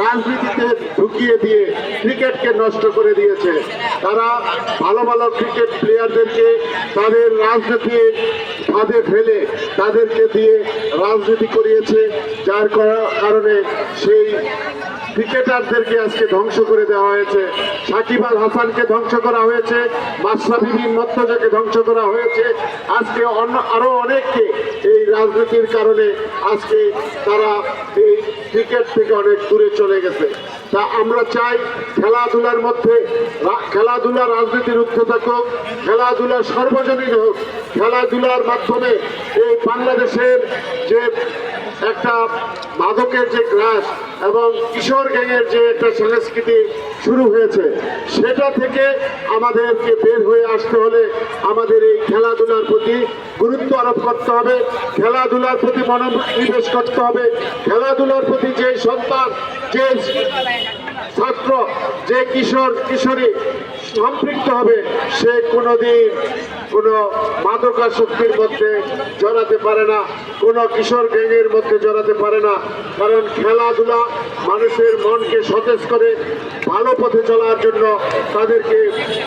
রাজনীতিতে ঢুকিয়ে দিয়ে ক্রিকেটকে নষ্ট করে দিয়েছে। তারা ভালো ভালো ক্রিকেট প্লেয়ারদেরকে তাদের রাজনীতির ফাঁদে ফেলে তাদেরকে দিয়ে রাজনীতি করিয়েছে, যার কারণে সেই ক্রিকেটারদেরকে আজকে ধ্বংস করে দেওয়া হয়েছে। সাকিব আল হাসানকে ধ্বংস করা হয়েছে, মাশরাফি বিন ধ্বংস করা হয়েছে। আজকে অন্য আরও অনেককে এই রাজনীতির কারণে আজকে তারা ক্রিকেট থেকে অনেক দূরে চলে গেছে। তা আমরা চাই খেলাধুলার মধ্যে খেলাধুলা রাজনীতির ঊর্ধ্বে থাকুক খেলাধুলা সর্বজনীন হোক। খেলাধুলার মাধ্যমে এই বাংলাদেশের যে একটা মাদকের যে গ্রাস এবং কিশোর গ্যাংয়ের যে একটা সংস্কৃতি শুরু হয়েছে। সেটা থেকে আমাদেরকে বের হয়ে আসতে হলে আমাদের এই খেলাধুলার প্রতি গুরুত্ব আরোপ করতে হবে। খেলাধুলার প্রতি মনোনিবেশ করতে হবে। খেলাধুলার প্রতি যে সন্তান, যে ছাত্র যে কিশোর, কিশোরী সম্পৃক্ত হবে, সে কোনোদিন কোনো মাদকাসক্তির মধ্যে জড়াতে পারে না, কোনো কিশোর গ্যাংয়ের মধ্যে জড়াতে পারে না। কারণ খেলাধুলা মানুষের মনকে সতেজ করে ভালো পথে চলার জন্য তাদেরকে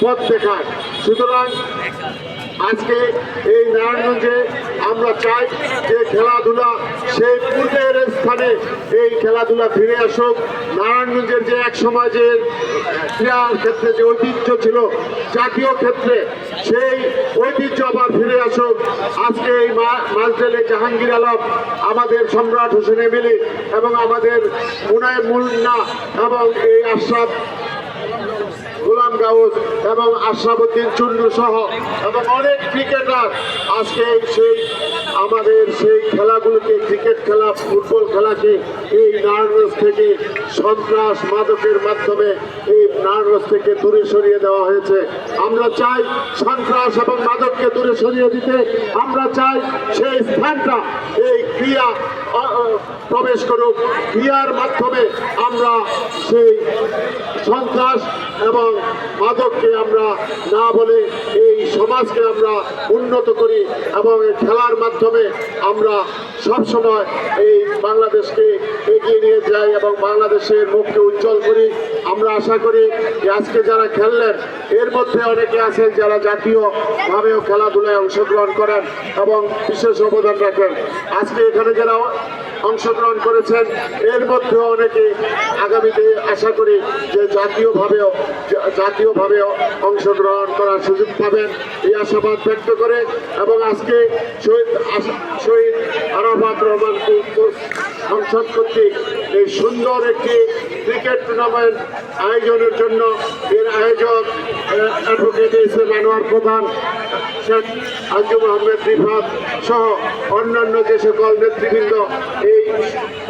পথ দেখায়। সুতরাং আজকে এই নারায়ণগঞ্জে আমরা চাই যে খেলাধুলা সেই পূর্বের স্থানে এই খেলাধুলা ফিরে আসুক। নারায়ণগঞ্জের যে এক সময় যে ক্রীড়ার ক্ষেত্রে যে ঐতিহ্য ছিল, জাতীয় ক্ষেত্রে সেই ঐতিহ্য আবার ফিরে আসুক। আজকে এই মাসডেলে জাহাঙ্গীর আলম, আমাদের সম্রাট হোসেন এমিলি এবং আমাদের মুনায় মুন্না এবং এই আশরাফ গোলাম গাউস এবং আশরাফুদ্দিন চুন্নু সহ এবং অনেক ক্রিকেটার আজকে সেই আমাদের সেই খেলাগুলোকে ক্রিকেট খেলা, ফুটবল খেলাকে এই নারায়ণগঞ্জ থেকে সন্ত্রাস মাদকের মাধ্যমে এই নারায়ণগঞ্জ থেকে দূরে সরিয়ে দেওয়া হয়েছে। আমরা চাই সন্ত্রাস এবং মাদককে দূরে সরিয়ে দিতে। আমরা চাই সেই স্থানটা এই ক্রিয়া প্রবেশ করুক। ক্রিয়ার মাধ্যমে আমরা সেই সন্ত্রাস এবং মাদককে আমরা না বলে এই সমাজকে আমরা উন্নত করি এবং খেলার মাধ্যমে আমরা সবসময় এই বাংলাদেশকে এগিয়ে নিয়ে যাই এবং বাংলাদেশের মুখকে উজ্জ্বল করি। আমরা আশা করি যে আজকে যারা খেললেন, এর মধ্যে অনেকে আছেন যারা জাতীয়ভাবেও খেলাধুলায় অংশগ্রহণ করেন এবং বিশেষ অবদান রাখেন। আজকে এখানে যারা অংশগ্রহণ করেছেন। এর মধ্যে অনেকে আগামীতে আশা করি যে জাতীয়ভাবেও জাতীয়ভাবেও অংশগ্রহণ করার সুযোগ পাবেন। এই আশাবাদ ব্যক্ত করে এবং আজকে শহীদ শহীদ সংসদ কর্তৃক এই সুন্দর একটি ক্রিকেট টুর্নামেন্ট আয়োজনের জন্য এর আয়োজক অ্যাডভোকেট এস এম আনোয়ার প্রধান, শেখ আঞ্জুম আহমেদ রিফাত সহ অন্যান্য যে সকল নেতৃবৃন্দ এই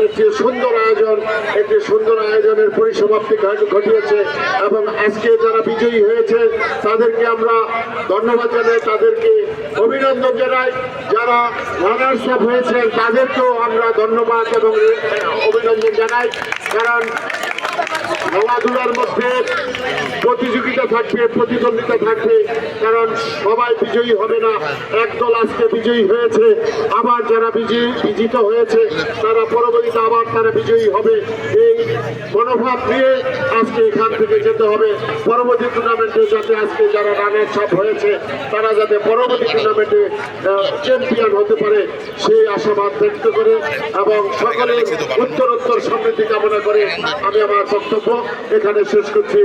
একটি সুন্দর আয়োজন, একটি সুন্দর আয়োজনের পরিসমাপ্তি ঘট- ঘটিয়েছে এবং আজকে যারা বিজয়ী হয়েছে, তাদেরকে আমরা ধন্যবাদ জানাই, তাদেরকে অভিনন্দন জানাই। যারা রানার্স আপ হয়েছেন, তাদেরকেও আমরা ধন্যবাদ এবং অভিনন্দন জানাই। কারণ খেলাধুলার মধ্যে প্রতিযোগিতা থাকবে, প্রতিদ্বন্দ্বিতা থাকবে, কারণ সবাই বিজয়ী হবে না। একদল আজকে বিজয়ী হয়েছে। আবার যারা বিজয়ী, বিজিত হয়েছে, তারা পরবর্তীতে আবার তারা বিজয়ী হবে। এই মনোভাব নিয়ে আজকে এখান থেকে যেতে হবে। পরবর্তী টুর্নামেন্টে যাতে আজকে যারা রানের ছাপ হয়েছে, তারা যাতে পরবর্তী টুর্নামেন্টে চ্যাম্পিয়ন হতে পারে, সেই আশাবাদ ব্যক্ত করে এবং সকলের উত্তরোত্তর সমৃদ্ধি কামনা করে আমি আমার বক্তব্য এখানে শেষ করছি।